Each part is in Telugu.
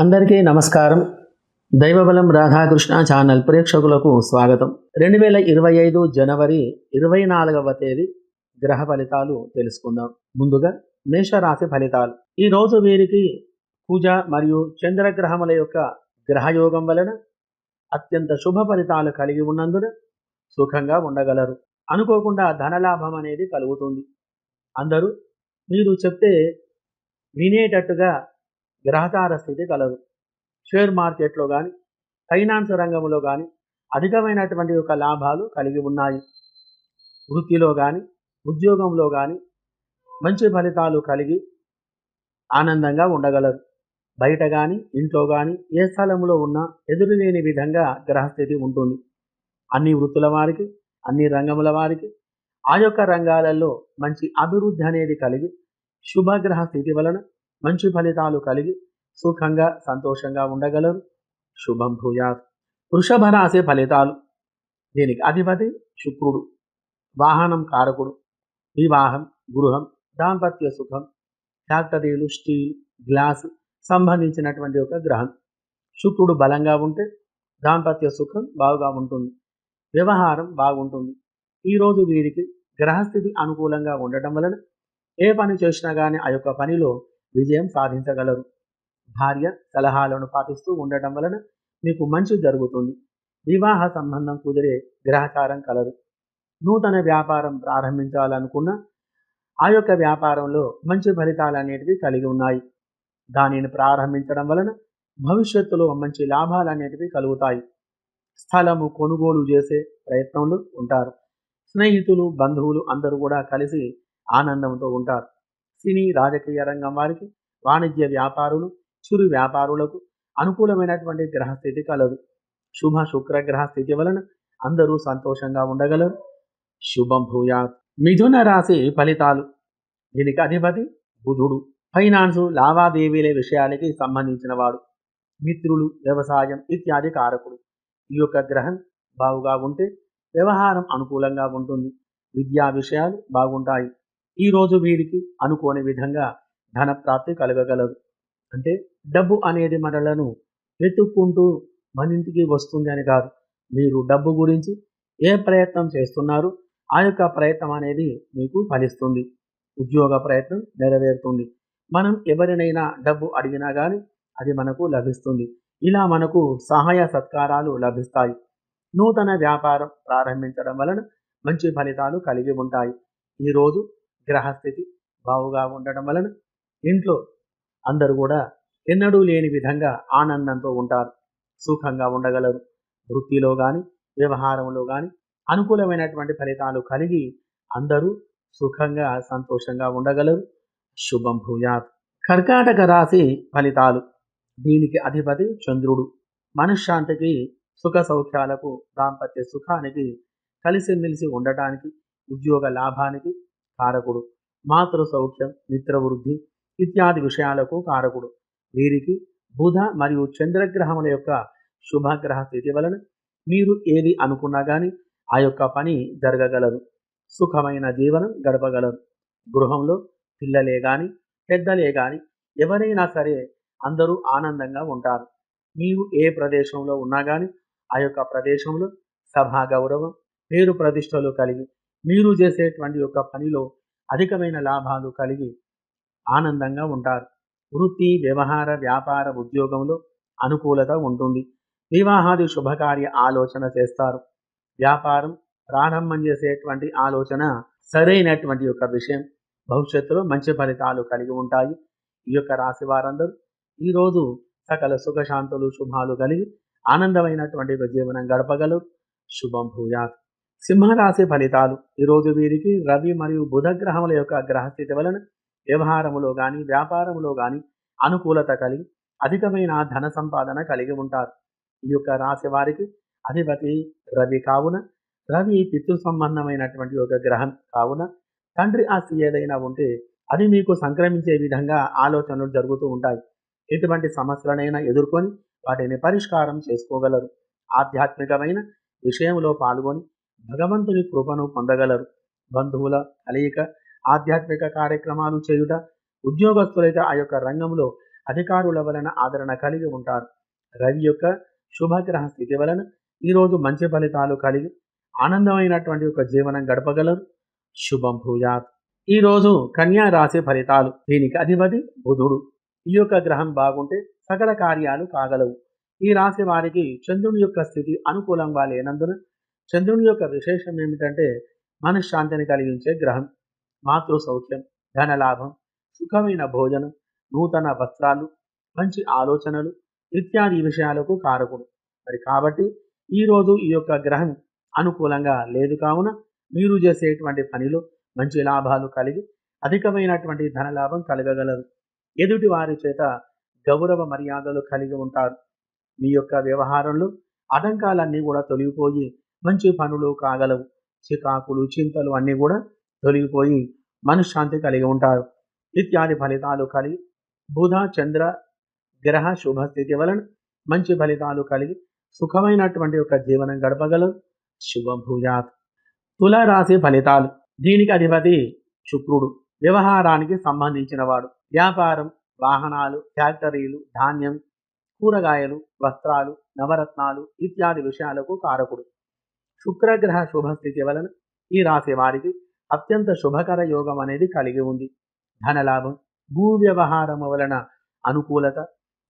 అందరికీ నమస్కారం. దైవబలం రాధాకృష్ణ ఛానల్ ప్రేక్షకులకు స్వాగతం. రెండు వేల ఇరవై ఐదు జనవరి ఇరవై నాలుగవ తేదీ గ్రహ ఫలితాలు తెలుసుకుందాం. ముందుగా మేషరాశి ఫలితాలు. ఈ రోజు వీరికి పూజ మరియు చంద్రగ్రహముల యొక్క గ్రహయోగం వలన అత్యంత శుభ ఫలితాలు కలిగి ఉన్నందున సుఖంగా ఉండగలరు. అనుకోకుండా ధనలాభం అనేది కలుగుతుంది. అందరూ మీరు చెప్తే వినేటట్టుగా గ్రహచార స్థితి కలదు. షేర్ మార్కెట్లో కానీ ఫైనాన్స్ రంగంలో కానీ అధికమైనటువంటి యొక్క లాభాలు కలిగి ఉన్నాయి. వృత్తిలో కానీ ఉద్యోగంలో కానీ మంచి ఫలితాలు కలిగి ఆనందంగా ఉండగలరు. బయట కానీ ఇంట్లో కానీ ఏ స్థలంలో ఉన్నా ఎదురులేని విధంగా గ్రహస్థితి ఉంటుంది. అన్ని వృత్తుల వారికి అన్ని రంగముల వారికి ఆ యొక్క రంగాలలో మంచి అభివృద్ధి అనేది కలిగి శుభగ్రహ స్థితి వలన మంచి ఫలితాలు కలిగి సుఖంగా సంతోషంగా ఉండగలరు. శుభం భూయాత్. వృషభ రాశి ఫలితాలు. దీనికి అధిపతి శుక్రుడు వాహనం కారకుడు వివాహం గృహం దాంపత్య సుఖం ఫ్యాక్టరీలు స్టీల్ గ్లాస్ సంబంధించినటువంటి ఒక గ్రహం. శుక్రుడు బలంగా ఉంటే దాంపత్య సుఖం బాగా ఉంటుంది. వ్యవహారం బాగుంటుంది. ఈరోజు వీరికి గ్రహస్థితి అనుకూలంగా ఉండటం వలన ఏ పని చేసినా కానీ ఆ యొక్క పనిలో విజయం సాధించగలరు. భార్య సలహాలను పాటిస్తూ ఉండటం వలన మీకు మంచి జరుగుతుంది. వివాహ సంబంధం కుదిరే గ్రహచారం కలదు. నూతన వ్యాపారం ప్రారంభించాలనుకున్న ఆ యొక్క వ్యాపారంలో మంచి ఫలితాలు అనేటివి కలిగి ఉన్నాయి. దానిని ప్రారంభించడం వలన భవిష్యత్తులో మంచి లాభాలు అనేటివి కలుగుతాయి. స్థలము కొనుగోలు చేసే ప్రయత్నంలో ఉంటారు. స్నేహితులు బంధువులు అందరూ కూడా కలిసి ఆనందంతో ఉంటారు. సినీ రాజకీయ రంగం వారికి వాణిజ్య వ్యాపారులు చిరు వ్యాపారులకు అనుకూలమైనటువంటి గ్రహస్థితి కలదు. శుభ శుక్రగ్రహ స్థితి వలన అందరూ సంతోషంగా ఉండగలరు. శుభం భూయాత్. మిథున రాశి ఫలితాలు. దీనికి అధిపతి బుధుడు. ఫైనాన్సు లావాదేవీల విషయాలకి సంబంధించిన వాడు. మిత్రులు వ్యవసాయం ఇత్యాది కారకుడు. ఈ యొక్క గ్రహం బాగుగా ఉంటే వ్యవహారం అనుకూలంగా ఉంటుంది. విద్యా విషయాలు బాగుంటాయి. ఈరోజు వీరికి అనుకోని విధంగా ధన ప్రాప్తి కలగగలదు. అంటే డబ్బు అనేది మనలను వెతుక్కుంటూ మన ఇంటికి వస్తుంది అని కాదు. మీరు డబ్బు గురించి ఏ ప్రయత్నం చేస్తున్నారు ఆ యొక్క ప్రయత్నం అనేది మీకు ఫలిస్తుంది. ఉద్యోగ ప్రయత్నం నెరవేరుతుంది. మనం ఎవరినైనా డబ్బు అడిగినా కానీ అది మనకు లభిస్తుంది. ఇలా మనకు సహాయ సత్కారాలు లభిస్తాయి. నూతన వ్యాపారం ప్రారంభించడం వలన మంచి ఫలితాలు కలిగి ఉంటాయి. ఈరోజు గ్రహస్థితి బావుగా ఉండడం వలన ఇంట్లో అందరూ కూడా ఎన్నడూ లేని విధంగా ఆనందంతో ఉంటారు. సుఖంగా ఉండగలరు. వృత్తిలో కానీ వ్యవహారంలో కానీ అనుకూలమైనటువంటి ఫలితాలు కలిగి అందరూ సుఖంగా సంతోషంగా ఉండగలరు. శుభం భూయాత్. కర్కాటక రాశి ఫలితాలు. దీనికి అధిపతి చంద్రుడు. మనశ్శాంతికి సుఖ సౌఖ్యాలకు దాంపత్య సుఖానికి కలిసిమెలిసి ఉండటానికి ఉద్యోగ లాభానికి కారకుడు మాతృ సౌఖ్యం మిత్రవృద్ధి ఇత్యాది విషయాలకు కారకుడు. వీరికి బుధ మరియు చంద్రగ్రహముల యొక్క శుభగ్రహ స్థితి వలన మీరు ఏది అనుకున్నా కానీ ఆ యొక్క పని జరగగలదు సుఖమైన జీవనం గడపగలరు. గృహంలో పిల్లలే కానీ పెద్దలే కానీ ఎవరైనా సరే అందరూ ఆనందంగా ఉంటారు. మీరు ఏ ప్రదేశంలో ఉన్నా కానీ ఆ యొక్క ప్రదేశంలో సభా గౌరవం పేరు ప్రతిష్టలు కలిగి మీరు చేసేటువంటి యొక్క పనిలో అధికమైన లాభాలు కలిగి ఆనందంగా ఉంటారు. వృత్తి వ్యవహార వ్యాపార ఉద్యోగంలో అనుకూలత ఉంటుంది. వివాహాది శుభకార్య ఆలోచన చేస్తారు. వ్యాపారం ప్రారంభం చేసేటువంటి ఆలోచన సరైనటువంటి యొక్క విషయం. భవిష్యత్తులో మంచి ఫలితాలు కలిగి ఉంటాయి. ఈ యొక్క రాశి వారందరూ ఈరోజు సకల సుఖశాంతులు శుభాలు కలిగి ఆనందమైనటువంటి ఒక జీవనం గడపగలరు. శుభం భూయాత్. సింహరాశి ఫలితాలు. ఈరోజు వీరికి రవి మరియు బుధ గ్రహముల యొక్క గ్రహస్థితి వలన వ్యవహారములో కానీ వ్యాపారములో కానీ అనుకూలత కలిగి అధికమైన ధన సంపాదన కలిగి ఉంటారు. ఈ యొక్క రాశి వారికి అధిపతి రవి కావున రవి పితృ సంబంధమైనటువంటి ఒక గ్రహం కావున తండ్రి ఆస్తి ఏదైనా ఉంటే అది మీకు సంక్రమించే విధంగా ఆలోచనలు జరుగుతూ ఉంటాయి. ఎటువంటి సమస్యలనైనా ఎదుర్కొని వాటిని పరిష్కారం చేసుకోగలరు. ఆధ్యాత్మికమైన విషయంలో పాల్గొని భగవంతుని కృపను పొందగలరు. బంధువుల కలయిక ఆధ్యాత్మిక కార్యక్రమాలు చేయుట ఉద్యోగస్తులైతే ఆ యొక్క రంగంలో అధికారుల వలన ఆదరణ కలిగి ఉంటారు. రవి యొక్క శుభగ్రహ స్థితి వలన ఈరోజు మంచి ఫలితాలు కలిగి ఆనందమైనటువంటి ఒక జీవనం గడపగలరు. శుభం భూయాత్. ఈరోజు కన్యా రాశి ఫలితాలు. దీనికి అధిపతి బుధుడు. ఈ యొక్క గ్రహం బాగుంటే సకల కార్యాలు కాగలవు. ఈ రాశి వారికి చంద్రుని యొక్క స్థితి అనుకూలంగా లేనందున చంద్రుని యొక్క విశేషం ఏమిటంటే మనశ్శాంతిని కలిగించే గ్రహం మాతృ సౌఖ్యం ధనలాభం సుఖమైన భోజనం నూతన వస్త్రాలు మంచి ఆలోచనలు ఇత్యాది విషయాలకు కారకుడు. మరి కాబట్టి ఈరోజు ఈ యొక్క గ్రహం అనుకూలంగా లేదు కావున మీరు చేసేటువంటి పనిలో మంచి లాభాలు కలిగి అధికమైనటువంటి ధనలాభం కలగగలరు. ఎదుటి వారి చేత గౌరవ మర్యాదలు కలిగి ఉంటారు. మీ యొక్క వ్యవహారంలో ఆటంకాలన్నీ కూడా తొలగిపోయి మంచి పనులు కాగలవు. చికాకులు చింతలు అన్నీ కూడా తొలగిపోయి మనశ్శాంతి కలిగి ఉంటారు. ఇత్యాది ఫలితాలు కలిగి బుధ చంద్ర గ్రహ శుభస్థితి వలన మంచి ఫలితాలు కలిగి సుఖమైనటువంటి ఒక జీవనం గడపగలరు శుభభూజాత్ తులరాశి ఫలితాలు. దీనికి అధిపతి శుక్రుడు. వ్యవహారానికి సంబంధించిన వాడు. వ్యాపారం వాహనాలు ఫ్యాక్టరీలు ధాన్యం కూరగాయలు వస్త్రాలు నవరత్నాలు ఇత్యాది విషయాలకు కారకుడు. శుక్రగ్రహ శుభస్థితి వలన ఈ రాశి వారికి అత్యంత శుభకర యోగం అనేది కలిగి ఉంది. ధనలాభం భూ వ్యవహారము వలన అనుకూలత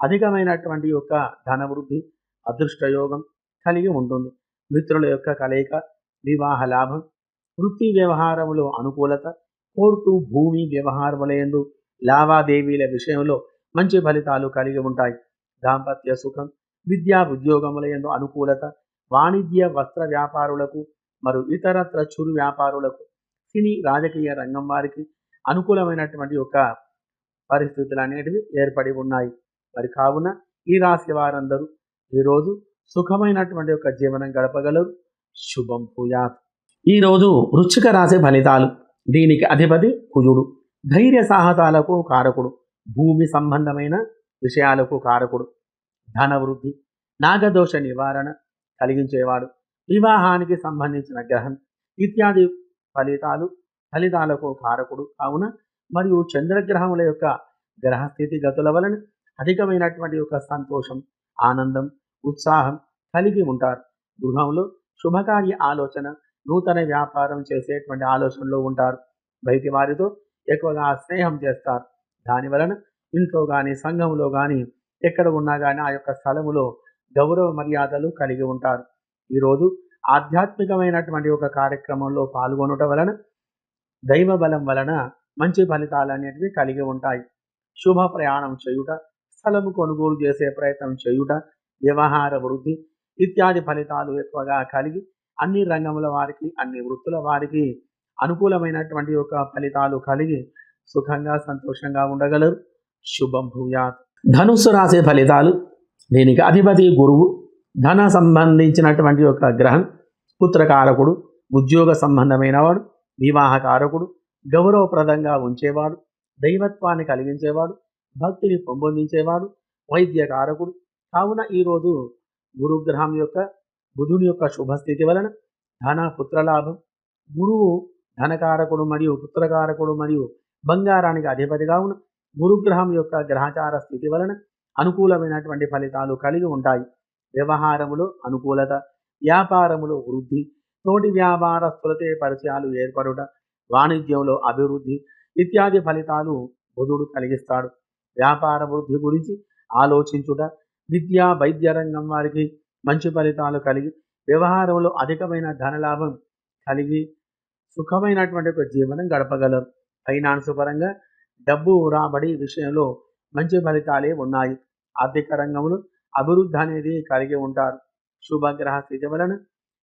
అధికమైనటువంటి యొక్క ధనవృద్ధి అదృష్ట యోగం కలిగి ఉంటుంది. మిత్రుల యొక్క కలయిక వివాహ లాభం వృత్తి వ్యవహారములో అనుకూలత కోర్టు భూమి వ్యవహారములందు లావాదేవీల విషయంలో మంచి ఫలితాలు కలిగి ఉంటాయి. దాంపత్య సుఖం విద్యా ఉద్యోగములందు అనుకూలత వాణిజ్య వస్త్ర వ్యాపారులకు మరియు ఇతరత్ర చురు వ్యాపారులకు సినీ రాజకీయ రంగం వారికి అనుకూలమైనటువంటి ఒక పరిస్థితులు అనేటివి ఏర్పడి ఉన్నాయి. మరి కావున ఈ రాశి వారందరూ ఈరోజు సుఖమైనటువంటి ఒక జీవనం గడపగలరు. శుభం భూయాత్. ఈరోజు వృశ్చిక రాశి ఫలితాలు. దీనికి అధిపతి కుజుడు. ధైర్య సాహసాలకు కారకుడు. భూమి సంబంధమైన విషయాలకు కారకుడు. ధనవృద్ధి నాగదోష నివారణ. కలిగించేవాడు. వివాహానికి సంబంధించిన గ్రహం ఇత్యాది ఫలితాలు ఫలితాలకు కారకుడు కావున మరియు చంద్రగ్రహముల యొక్క గ్రహస్థితి గతుల వలన అధికమైనటువంటి యొక్క సంతోషం ఆనందం ఉత్సాహం కలిగి ఉంటారు. గృహంలో శుభకార్య ఆలోచన నూతన వ్యాపారం చేసేటువంటి ఆలోచనలో ఉంటారు. బయటి వారితో ఎక్కువగా స్నేహం చేస్తారు. దాని వలన ఇంట్లో కానీ సంఘంలో కానీ ఎక్కడ ఉన్నా కానీ ఆ యొక్క స్థలములో గౌరవ మర్యాదలు కలిగి ఉంటారు. ఈరోజు ఆధ్యాత్మికమైనటువంటి ఒక కార్యక్రమంలో పాల్గొనటం వలన దైవ బలం వలన మంచి ఫలితాలు అనేటివి కలిగి ఉంటాయి. శుభ ప్రయాణం చేయుట స్థలము కొనుగోలు చేసే ప్రయత్నం చేయుట వ్యవహార వృద్ధి ఇత్యాది ఫలితాలు ఎక్కువగా కలిగి అన్ని రంగముల వారికి అన్ని వృత్తుల వారికి అనుకూలమైనటువంటి ఒక ఫలితాలు కలిగి సుఖంగా సంతోషంగా ఉండగలరు. శుభం భూయాత్. ధనుస్సు రాసే ఫలితాలు దీనికి అధిపతి గురువు ధన సంబంధించినటువంటి యొక్క గ్రహం పుత్రకారకుడు ఉద్యోగ సంబంధమైన వాడు వివాహకారకుడు గౌరవప్రదంగా ఉంచేవాడు దైవత్వాన్ని కలిగించేవాడు భక్తిని పెంపొందించేవాడు వైద్యకారకుడు. కావున ఈరోజు గురుగ్రహం యొక్క బుధుని యొక్క శుభస్థితి వలన ధన పుత్రలాభం గురువు ధనకారకుడు మరియు పుత్రకారకుడు మరియు బంగారానికి అధిపతిగా ఉన్న గురుగ్రహం యొక్క గ్రహచార స్థితి వలన అనుకూలమైనటువంటి ఫలితాలు కలిగి ఉంటాయి. వ్యవహారములో అనుకూలత వ్యాపారములో వృద్ధి తోటి వ్యాపారస్తులతో పరిచయాలు ఏర్పడుట వాణిజ్యంలో అభివృద్ధి ఇత్యాది ఫలితాలు బుధుడు కలిగిస్తాడు. వ్యాపార వృద్ధి గురించి ఆలోచించుట విద్యా వైద్య రంగం వారికి మంచి ఫలితాలు కలిగి వ్యవహారంలో అధికమైన ధనలాభం కలిగి సుఖమైనటువంటి ఒక జీవనం గడపగలరు. ఫైనాన్స్ పరంగా డబ్బు రాబడి విషయంలో మంచి ఫలితాలే ఉన్నాయి. ఆర్థిక రంగంలో అభివృద్ధి అనేది కలిగి ఉంటారు. శుభగ్రహ స్థితి వలన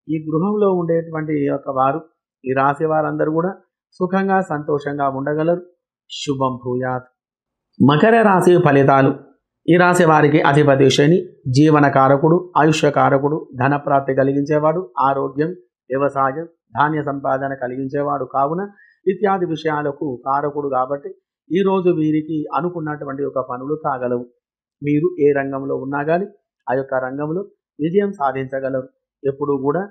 ఈ గృహంలో ఉండేటువంటి యొక్క వారు ఈ రాశి వారందరూ కూడా సుఖంగా సంతోషంగా ఉండగలరు. శుభం భూయాత్. మకర రాశి ఫలితాలు. ఈ రాశి వారికి అధిపతి శని జీవనకారకుడు ఆయుష్యకారకుడు ధనప్రాప్తి కలిగించేవాడు ఆరోగ్యం వ్యవసాయం ధాన్య సంపాదన కలిగించేవాడు కావున ఇత్యాది విషయాలకు కారకుడు కాబట్టి ఈరోజు వీరికి అనుకున్నటువంటి ఒక పనులు కాగలవు. మీరు ఏ రంగంలో ఉన్నా కానీ ఆ యొక్క రంగంలో విజయం సాధించగలరు. ఎప్పుడు కూడా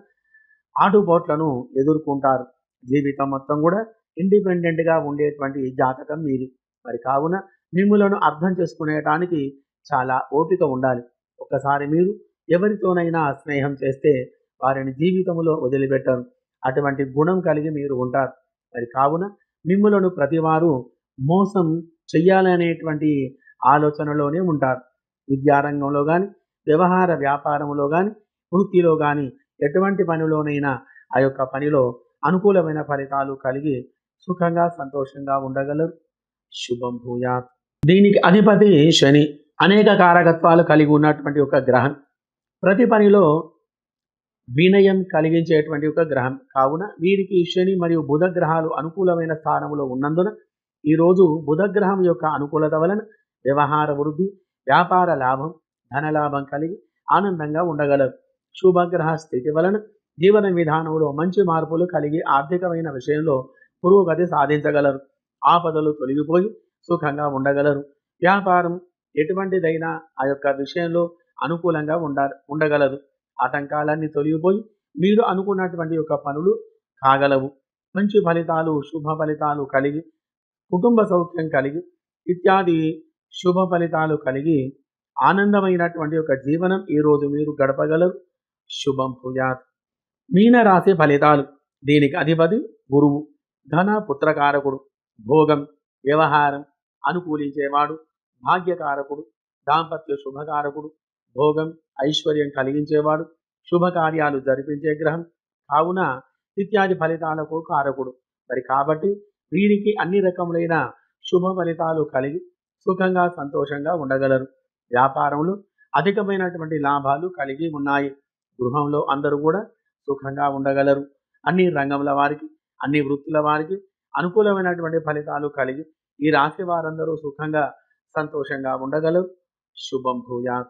ఆటుపోట్లను ఎదుర్కొంటారు. జీవితం మొత్తం కూడా ఇండిపెండెంట్గా ఉండేటువంటి జాతకం మీది. మరి కావున మిమ్ములను అర్థం చేసుకునేటానికి చాలా ఓపిక ఉండాలి. ఒకసారి మీరు ఎవరితోనైనా స్నేహం చేస్తే వారిని జీవితంలో వదిలిపెట్టరు. అటువంటి గుణం కలిగి మీరు ఉంటారు. మరి కావున మిమ్ములను ప్రతివారు మోసం చెయ్యాలనేటువంటి ఆలోచనలోనే ఉంటారు. విద్యారంగంలో కానీ వ్యవహార వ్యాపారంలో కానీ వృత్తిలో కానీ ఎటువంటి పనిలోనైనా ఆ యొక్క పనిలో అనుకూలమైన ఫలితాలు కలిగి సుఖంగా సంతోషంగా ఉండగలరు. శుభం భూయాత్. దీనికి అధిపతి శని అనేక కారకత్వాలు కలిగి ఉన్నటువంటి ఒక గ్రహం. ప్రతి పనిలో వినయం కలిగించేటువంటి ఒక గ్రహం. కావున వీరికి శని మరియు బుధ గ్రహాలు అనుకూలమైన స్థానంలో ఉన్నందున ఈరోజు బుధగ్రహం యొక్క అనుకూలత వలన వ్యవహార వృద్ధి వ్యాపార లాభం ధనలాభం కలిగి ఆనందంగా ఉండగలరు. శుభగ్రహ స్థితి వలన జీవన విధానంలో మంచి మార్పులు కలిగి ఆర్థికమైన విషయంలో పురోగతి సాధించగలరు. ఆపదలు తొలగిపోయి సుఖంగా ఉండగలరు. వ్యాపారం ఎటువంటిదైనా ఆ యొక్క విషయంలో అనుకూలంగా ఉండ ఉండగలదు. ఆటంకాలన్నీ తొలగిపోయి మీరు అనుకున్నటువంటి యొక్క పనులు కాగలవు. మంచి ఫలితాలు శుభ ఫలితాలు కలిగి కుటుంబ సౌఖ్యం కలిగి ఇత్యాది శుభ ఫలితాలు కలిగి ఆనందమైనటువంటి ఒక జీవనం ఈరోజు మీరు గడపగలరు. శుభం పూజాత్ మీన రాశి ఫలితాలు. దీనికి అధిపతి గురువు. ధన పుత్రకారకుడు. భోగం వ్యవహారం అనుకూలించేవాడు. భాగ్యకారకుడు. దాంపత్య శుభకారకుడు. భోగం ఐశ్వర్యం కలిగించేవాడు. శుభకార్యాలు జరిపించే గ్రహం. కావున ఇత్యాది ఫలితాలకు కారకుడు. మరి కాబట్టి వీరికి అన్ని రకములైన శుభ ఫలితాలు కలిగి సుఖంగా సంతోషంగా ఉండగలరు. వ్యాపారంలో అధికమైనటువంటి లాభాలు కలిగి ఉన్నాయి. గృహంలో అందరూ కూడా సుఖంగా ఉండగలరు. అన్ని రంగముల వారికి అన్ని వృత్తుల వారికి అనుకూలమైనటువంటి ఫలితాలు కలిగి ఈ రాశి వారందరూ సుఖంగా సంతోషంగా ఉండగలరు. శుభం భూయాత్.